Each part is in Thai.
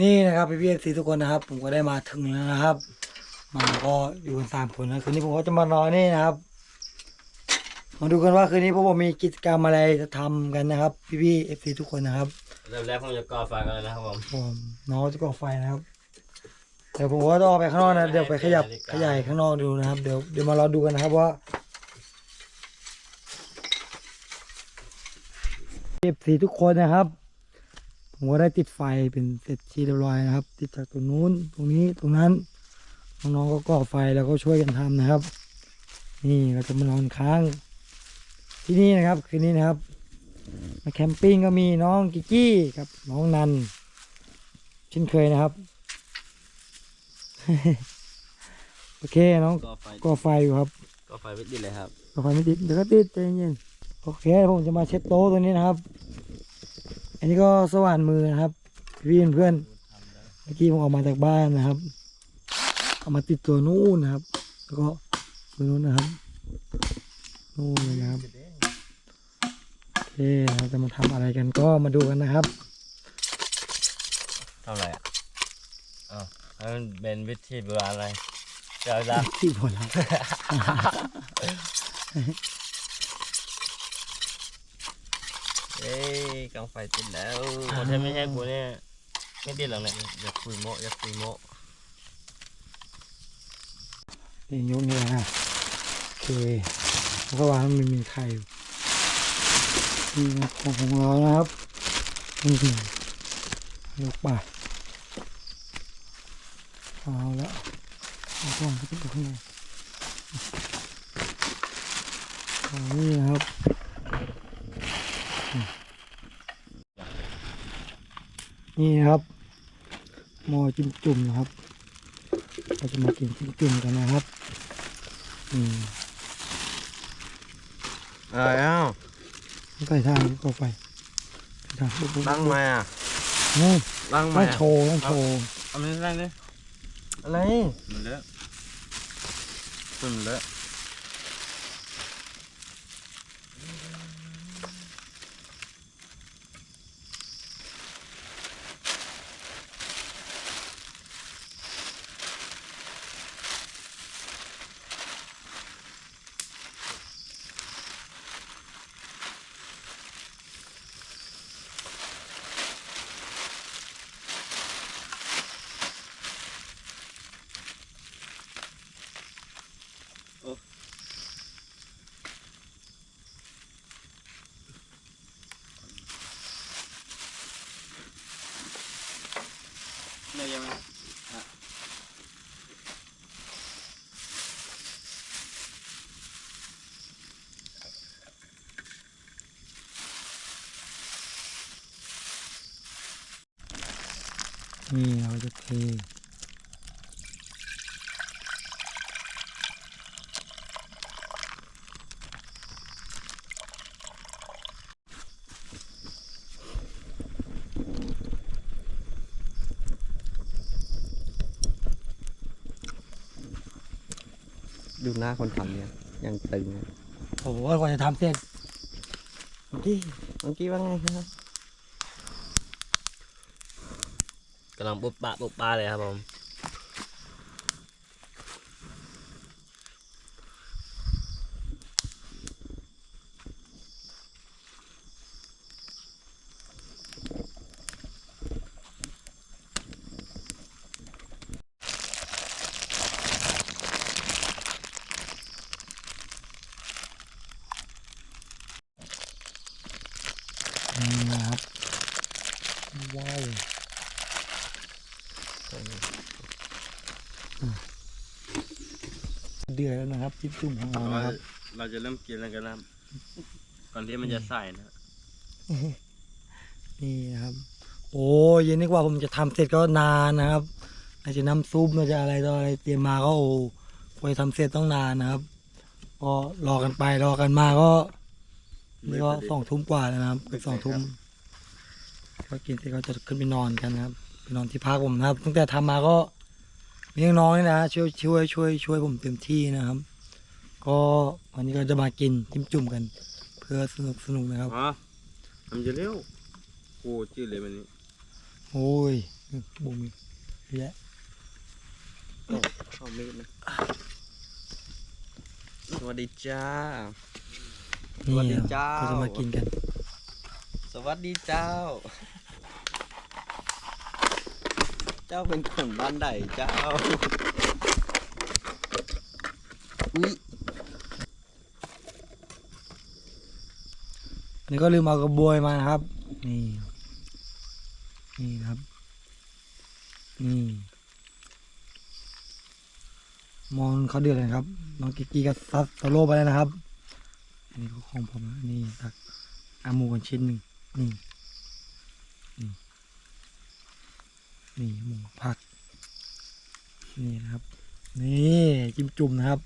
นี่นะครับพี่พี่สีทุกคนนะครับ ผมก็ได้มาถึงแล้วนะครับ มาก็อยู่กันสามคนนะคืนนี้ผมก็จะมานอนนี่นะครับมาดูกันว่าคืนนี้พวกผมมีกิจกรรมอะไรจะทำกันนะครับ พี่พี่เอฟซีทุกคนนะครับเริ่มแรกผมจะก่อไฟกันเลยนะครับผมผมน้องจะก่อไฟนะครับเดี๋ยวผมก็ต้องออกไปข้างนอกนะเดี๋ยวไปขยับขยายข้างนอกดูนะครับ เดี๋ยวเดี๋ยวมารอดูกันนะครับว่าเอฟซีทุกคนนะครับ ผมก็ได้ติดไฟเป็นเสร็จชีเรียบร้อยนะครับ ติดจากตรงนู้นตรงนี้ตรงนั้นน้องๆก็ก่อไฟแล้วก็ช่วยกันทำนะครับ นี่เราจะมานอนค้าง ที่นี่นะครับคืนนี้นะครับมาแคมปิ้งก็มีน้องกิกกี้กับน้องนันเช่นเคยนะครับโอเคน้องก่อไฟก่อไฟอยู่ครับก่อไฟไม่ติดเลยครับก่อไฟไม่ติดเดี๋ยวก็ติดใจเย็นๆโอเคผมจะมาเช็ดโต๊ะตัวนี้นะครับ อันนี้ก็สว่านมือนะครับ พี่เพื่อนเมื่อกี้ผมออกมาจากบ้านนะครับ เอามาติดตัวนู้นนะครับ แล้วก็ตัวนู้นนะครับนู่นเลยนะครับโอเคเราจะมาทำอะไรกันก็มาดูกันนะครับทำอะไรอะอ๋อให้มันเป็นวิธีโบราณอะไรเจ้าจ้าที่พอแล้ว เอ้ยกองไฟติดแล้วคนที่ไม่ใช่กูเนี่ยไม่ติดหรอกเนี่ยอย่าคุยโมอย่าคุยโมนี่ยกนี่นะโอเคแล้วก็วางให้มันมีไข่อยู่นี่นะของของเรานะครับนี่ยกไปเอาละเอากล้องไปติดอยู่ข้างในเอานี่นะครับ นี่นะครับหม้อจิ้มจุ่มนะครับ เราจะมากินจิ้มจุ่มกันนะครับอืมอะไรอ้าวใส่ทางเข้าไปใส่ทางปุ๊บปุ๊บตั้งไหมอะนี่ตั้งไหมต้องโชว์ต้องโชว์เอาไม่ตั้งดิอะไรมันเลอะมันเลอะ ไม่ยังไง นี่เราจะเท嗯ดูหน้าคนทำเนี่ย ยังตึงอะโอ้โหกว่าจะทำเสร็จเมื่อกี้เมื่อกี้ว่าไงครับ กำลังปุ๊บปะปุ๊บปะเลยครับผม นี่นะครับว้าวอืม เดือดแล้วนะครับจิ้มจุ่มของเรานะครับ เราจะเริ่มกินแล้วกันนะครับก่อนที่มันจะใส่นะนี่นะครับ โอ้เย็นนี้กว่าผมจะทำเสร็จก็นานนะครับอาจจะน้ำซุปอาจจะอะไรต่ออะไรเตรียมมาก็โอ้กว่าจะทำเสร็จต้องนานนะครับ ก็รอกันไปรอกันมาก็นี่ก็สองทุ่มกว่าแล้วนะครับเกือบสองทุ่มก็กินเสร็จก็จะขึ้นไปนอนกันนะครับไปนอนที่พักผมนะครับ ตั้งแต่ทำมาก็ มีน้องๆนี่นะช่วยช่วยช่วยช่วยผมเต็มที่นะครับ ก็วันนี้ก็จะมากินจิ้มจุ่มกัน เพื่อสนุกสนุกนะครับอ๋อทำจะเร็วโอ้จืดเลยวันนี้โอ้ยอืมบุ้มีเยอะแยะเข้ามีดนะสวัสดีจ้า สวัสดีนี่เจ้าเราจะมากินกัน สวัสดีเจ้า เจ้าเป็นคนบ้านใดเจ้า อุ้ยอันนี้ก็ลืมเอากระบวยมานะครับ นี่ นี่ครับ นี่มองเขาเดือดเลยครับ น้องกิกกี้ก็ซัดสโลไปแล้วนะครับ อันนี้ก็ของผมนะนี่ตักอามูกันชิ้นหนึ่งนี่นี่ นี่หมูผัก นี่นะครับ นี่จิ้มจุ่มนะครับ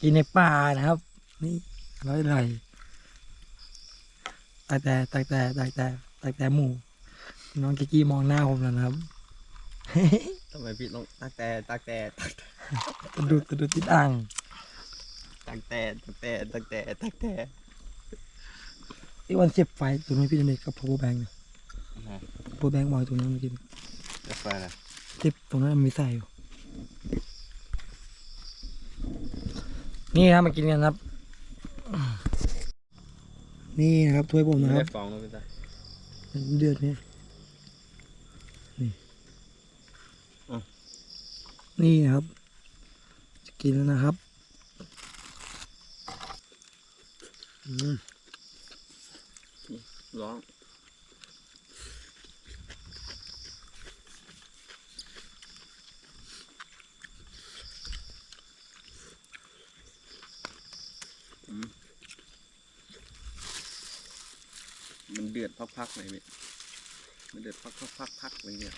กินในป่านะครับ นี่อร่อยอร่อยตักแต่ตักแต่ตักแต่ตักแต่หมูน้องกิกกี้มองหน้าผมแล้วนะครับทำไมพี่ต้องตักแต่ตักแต่ตักแต่กระดุดกระดุดติดอ่างตักแต่ตักแต่ตักแต่ตักแต่ไอ้วันเสียบไฟตรงนั้นพี่เด็กกับพ power bank เนี่ย power bank มอยตรงนั้นเมื่อกี้ กาแฟนะเสียบตรงนั้นมันมีใส่อยู่ นี่นะมากินกันครับ นี่นะครับถ้วยผมนะครับได้ฟองแล้วพี่ตาเดือดเนี่ยนี่นี่นะครับ จะกินแล้วนะครับอืมร้อง มันเดือดพักๆหน่อยพี่มันเดือดพักๆพักๆเลยเนี่ย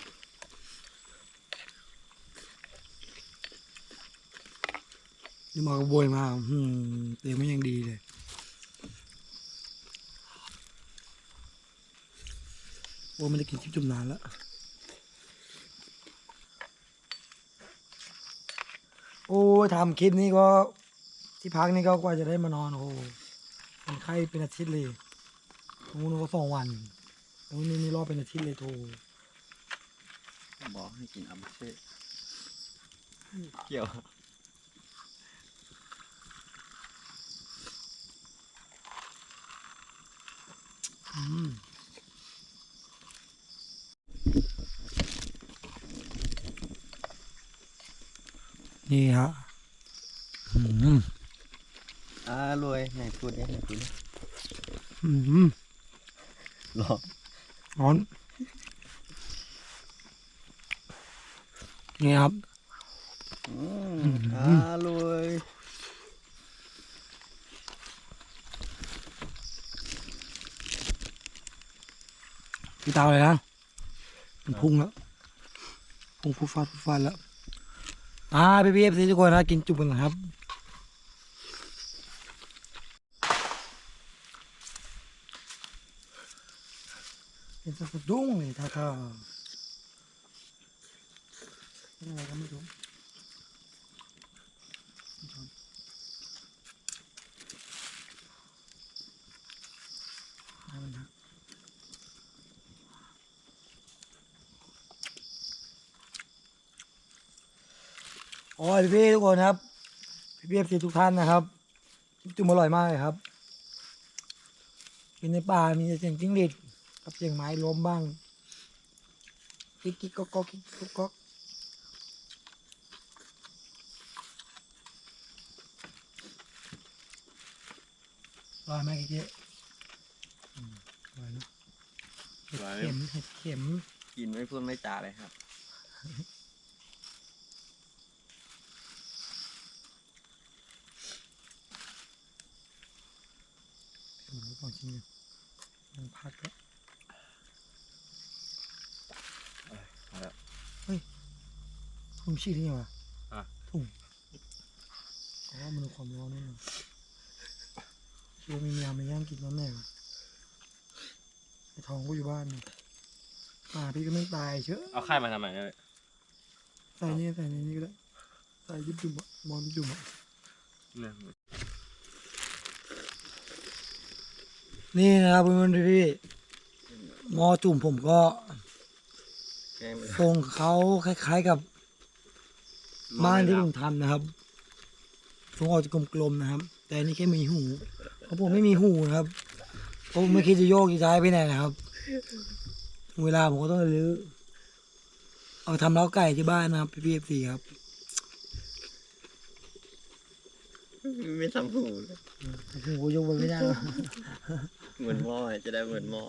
นี่มากระบวยมาอืมเตรียมไม่ยังดีเลย โอ้ไม่ได้กินชิปจุ่มนานแล้ว โอ้ทำคลิปนี้ก็ที่พักนี่ก็กว่าจะได้มานอนโอ้โหเป็นไข้เป็นอาทิตย์เลย นู้นก็สองวันตรงนี้นี่รอบเป็นอาทิตย์เลยโทบอกให้กินอัมเช่เกี่ยวอืมนี่ฮะอืมอ่ารวยไหนพูดเนี่ยไหนพูดเนี่ยอืม รอร้อน นี่ครับอืมอ่ารวยพี่ตาเลยนะมันพุ่งแล้ว พุ่งฟุดฟาดฟุดฟาดแล้ว อ่าพี่พี่เอฟซีทุกคนนะ กินจุบกันนะครับ เป็น สะดุ้งเลยท่าทาเป็นอะไรก็ไม่รู้ให้มันหักโอ้ยพี่ทุกคนครับ พี่เอฟซีทุกท่านนะครับ จุ่มอร่อยมากเลยครับกินในป่ามีแต่เสียงจิ้งหรีด กับเสียงไม้ล้มบ้างกิ๊กกิ๊กก๊อกก๊อกกิ๊กก๊อกก๊อกอร่อยไหมกิ๊กกิ๊กอืมอร่อยเนอะเห็ดเข็มเห็ดเข็มกินไม่พูดไม่จาเลยครับ หมูสองชิ้นเนี่ยมันพักแล้ว เอาละ ถุง ฉีดได้ไงวะอะ ถุงอ๋อมันเอาความร้อนนี่นะคิดว่ามีแมวมาย่างกินน้ำแม่วะไอทองก็อยู่บ้านนี่ป่าพี่ก็ไม่ตายเชอะเอาไข่มาทำไมเนี่ยใส่นี่ใส่ในนี่ก็ได้ใส่ยิบจุ่มอะบอลจุ่มอะเนี่ยนี่นะครับเพื่อนๆพี่มอจุ่มผมก็ แกล้งไปทรงเขาคล้าย ๆกับ บ้านที่ผมทำนะครับทรงออกจะกลมๆนะครับ แต่อันนี่แค่มีหูเพราะผมไม่มีหูนะครับเพราะผมไม่คิดจะโยกจะย้ายไปไหนนะครับถึงเวลาผมก็ต้องรื้อเอาไปทำเล้าไก่ที่บ้านนะครับพี่พีเอฟซีครับไม่ทำหูเลยหูยกไปไม่ได้หรอกเหมือนหม้อจะได้เหมือนหม้อ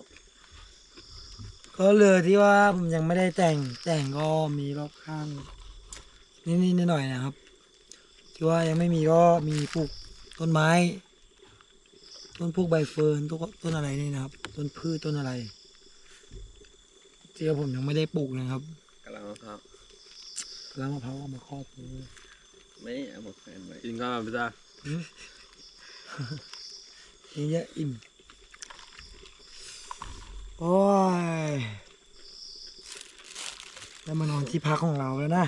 ก็เหลือที่ว่าผมยังไม่ได้แต่งแต่งก็มีรอบข้าง นิดๆหน่อยๆนะครับ ที่ว่ายังไม่มีก็มีปลูกต้นไม้ ต้นพวกใบเฟิร์นต้นต้นอะไรนี่นะครับ ต้นพืชต้นอะไรที่ว่าผมยังไม่ได้ปลูกนะครับกำลังมะพร้าวแล้วมะพร้าวเอามาครอบเลยไม่เอามาแขวนไว้กินข้าวไปจ้านี่เยอะอิ่มโอ้ยแล้วมานอนที่พักของเราแล้วนะ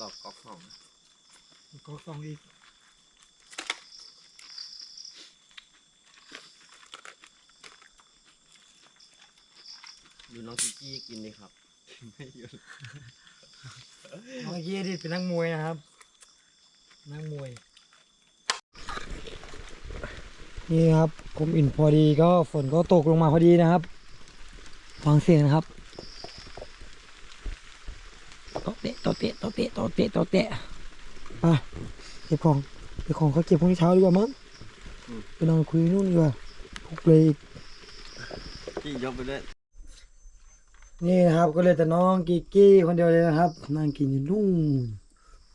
ดอกก๊อกหอมก็สองอีกดูน้องกิกกี้กินดิครับ ไม่หยุดเมื่อกี้ดิเป็นนักมวยนะครับ นักมวย นี่ครับผมอิ่นพอดีก็ฝนก็ตกลงมาพอดีนะครับ ฟังเสียงนะครับโตะเตะโตะ เตะโตะเตะโตะเตะโตะเตะไปเก็บของเก็บของเขาเก็บพรุ่งนี้เช้าดีกว่ามั้งไปนอนคุยนู่นดีกว่าพวกเลยอีกพี่ยกไปด้วยนี่นะครับก็เลยแต่น้องกิกกี้คนเดียวเลยนะครับนั่งกินอยู่นู่น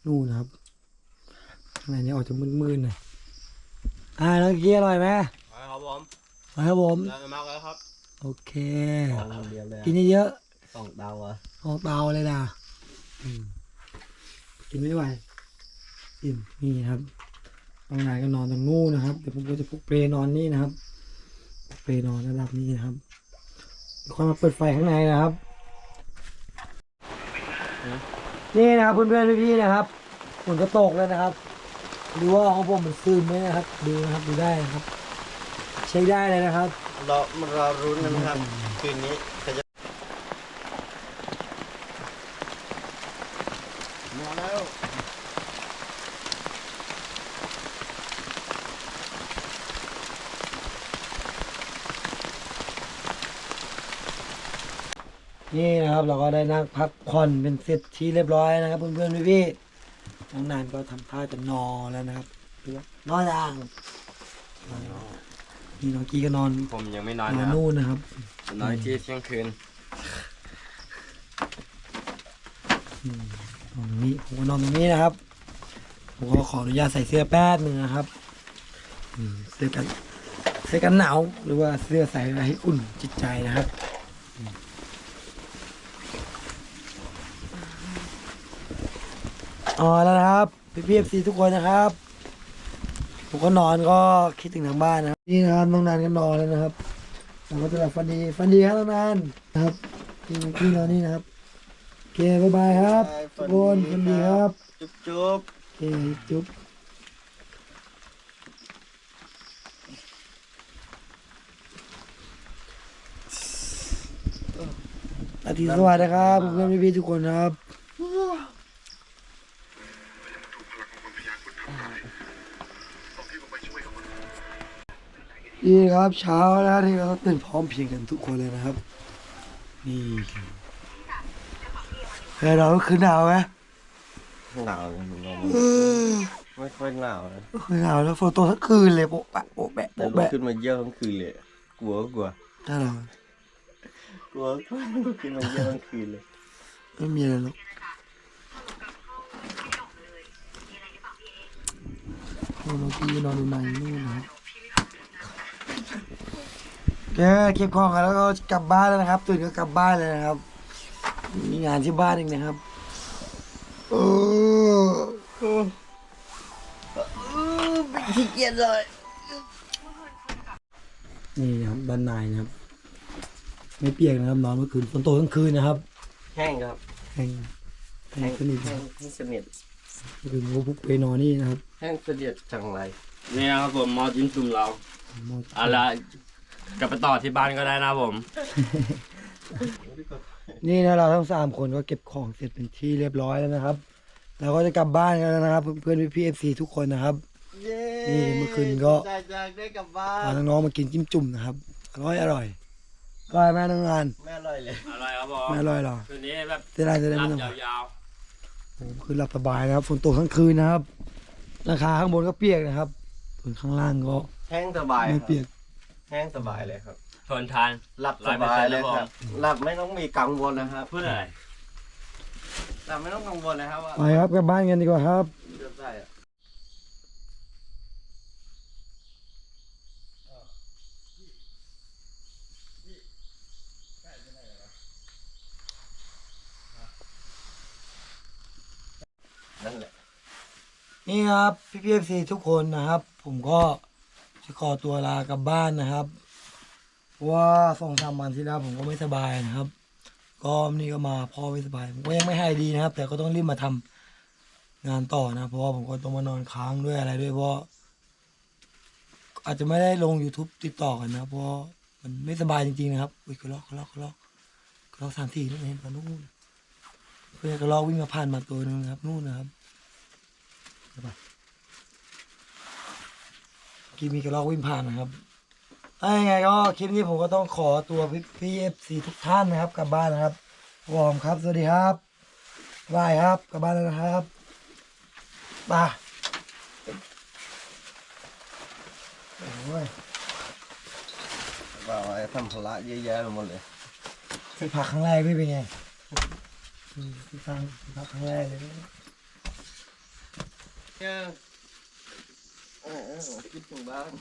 นู่นนะครับข้างในนี้ออกจะมืดๆหน่อยอ่าน้องกิกกี้อร่อยไหมครับผมอร่อยครับผมแล้วมากแล้วครับโอเคเดียวเลยกินเยอะสองดาวอะๆเอาเตาเลยนะอืม กินไม่ไหวอิ่มนี่นะครับบางนายก็นอนตรงนู้นนะครับเดี๋ยวผมก็จะพุกเปรนอนนี่นะครับเปรนอนระดับนี้นะครับค่อยมาเปิดไฟข้างในนะครับ นี่นะครับเพื่อนๆพี่ๆนะครับฝนก็ตกแล้วนะครับดูว่าของผมมันซึมไหมนะครับ ดูนะครับดูได้นะครับ ใช้ได้เลยนะครับ เรามันรอรุ้นนะครับ คืนนี้จะจะมาแล้ว นี่นะครับ เราก็ได้นั่งพักผ่อนเป็นเสร็จที่เรียบร้อยนะครับ เพื่อนๆพี่ๆน้องนานก็ทำท่าจะนอนแล้วนะครับดูว่านอนยังนี่น้องกี้ก็นอนผมยังไม่นอนนอนนะครับนู่นนะครับนอนที่เที่ยงคืนอืมนอนตรงนี้ผมก็นอนตรงนี้นะครับผมก็ขออนุญาตใส่เสื้อแป๊บหนึ่งนะครับอืมเสื้อกันเสื้อกันหนาวหรือว่าเสื้อใส่อะไรให้อุ่นจิตใจนะครับอืม อ๋อแล้วนะครับพี่พีเอฟซีทุกคนนะครับผมก็นอนก็คิดถึงทางบ้านนะครับนี่นะครับน้องนานก็นอนแล้วนะครับเราก็จะหลับฝันดีฝันดีครับน้องนานนะครับพี่พี่นอนนี่นะครับโอเคบ๊ายบายครับทุกคนฝันดีครับจุ๊บจุ๊บโอเคจุ๊บอาทิตย์สวัสดีครับเพื่อนๆพี่ๆทุกคนครับ นี่ครับเช้าแล้วที่เราตื่นพร้อมเพรียงกันทุกคนเลยนะครับ นี่แล้วเราก็คือหนาวไหมหนาวเลยผมเออไม่ค่อยหนาวนะคือหนาวแล้วฝนตกทั้งคืนเลยโปะแปะโปะแปะแต่โปะลุกแปะขึ้นมาเยี่ยวทั้งคืนเลยกลัวก็กลัวได้หรอกลัวก็ลุกขึ้นมาเยี่ยวทั้งคืนเลยไม่มีอะไรหรอกโอ้เมื่อกี้นอนในนู่นนะครับ แกเก็บของกันแล้วก็กลับบ้านแล้วนะครับตื่นก็กลับบ้านเลยนะครับ มีงานที่บ้านเองนะครับเออขี้เกียจเลยนี่นะครับด้านในนะครับ ไม่เปียกนะครับนอนเมื่อคืนฝนตกทั้งคืนนะครับแห้งครับแห้งแห้งสนิทแห้งสนิทเมื่อคืนผมก็พุกไปนอนนี่นะครับ แห้งสนิทจังไรนี่นะครับผมมอจิ้มจุ่มเราอาละ กลับไปต่อที่บ้านก็ได้นะผม นี่นะเราทั้งสามคนก็เก็บของเสร็จเป็นที่เรียบร้อยแล้วนะครับเราก็จะกลับบ้านกันแล้วนะครับ เพื่อนๆพี่เอฟซีทุกคนนะครับเย้นี่เมื่อคืนก็ได้จากได้กลับบ้าพานน้องๆมากินจิ้มจุ่มนะครับ อร่อยอร่อยอร่อยไหมน้องงานแม่อร่อยเลยอะไรครับบอไม่อร่อยหรอคืนนี้แบบเสียดายจะได้หลัไม่บต้องยาวโอ้โหคือหลับสบายนะครับฝนตกทั้งคืนนะครับ ราคาข้างบนก็เปียกนะครับส่วนข้างล่างก็ แห้งสบายไม่ครับเปียก แห้งสบายเลยครับๆทนทาน หลับสบายเลยครับ หลับไม่ต้องมีกังวลนะครับเพื่ออะไรหลับไม่ต้องกังวลนะครับว่าไปครับกลับบ้านกันดีกว่าครับจะได้อะนั่นแหละ นี่ครับพี่พีเอฟซีทุกคนนะครับ ผมก็ จะขอตัวลากลับบ้านนะครับเพราะว่าสองสามวันที่แล้วผมก็ไม่สบายนะครับ ก็นี่ก็มาพ่อไม่สบายผมก็ยังไม่ให้ดีนะครับ แต่ก็ต้องรีบมาทำงานต่อนะ เพราะว่าผมก็ต้องมานอนค้างด้วยอะไรด้วยเพราะอาจจะไม่ได้ลง YouTube ติดต่อกันนะเพราะมันไม่สบายจริงๆนะครับอุ้ยกระลอกกระลอกกระลอกกระลอกสามสี่นู่นเห็นปะนู่นเพื่อนกระลอกวิ่งมาผ่านมาตัวนึงนะครับนู่นนะครับคลิ ปมีกระลอกวิ่งผ่านนะครับถ้ายังไงก็คลิปนี้ผมก็ต้องขอตัวพี่พี่เอฟซีทุกท่านนะครับกลับบ้านนะครับวอร์มครับ สวัสดีครับบายครับกลับบ้านแล้วนะครับไปโอ้ยว่าไว้ทำภาระเยอะแยะไปหมดเลยที่พักครั้งแรกพี่เป็นไงอืมที่ฟังที่พักครั้งแรกเลยเนี่ยเออคิดถึงบ้าน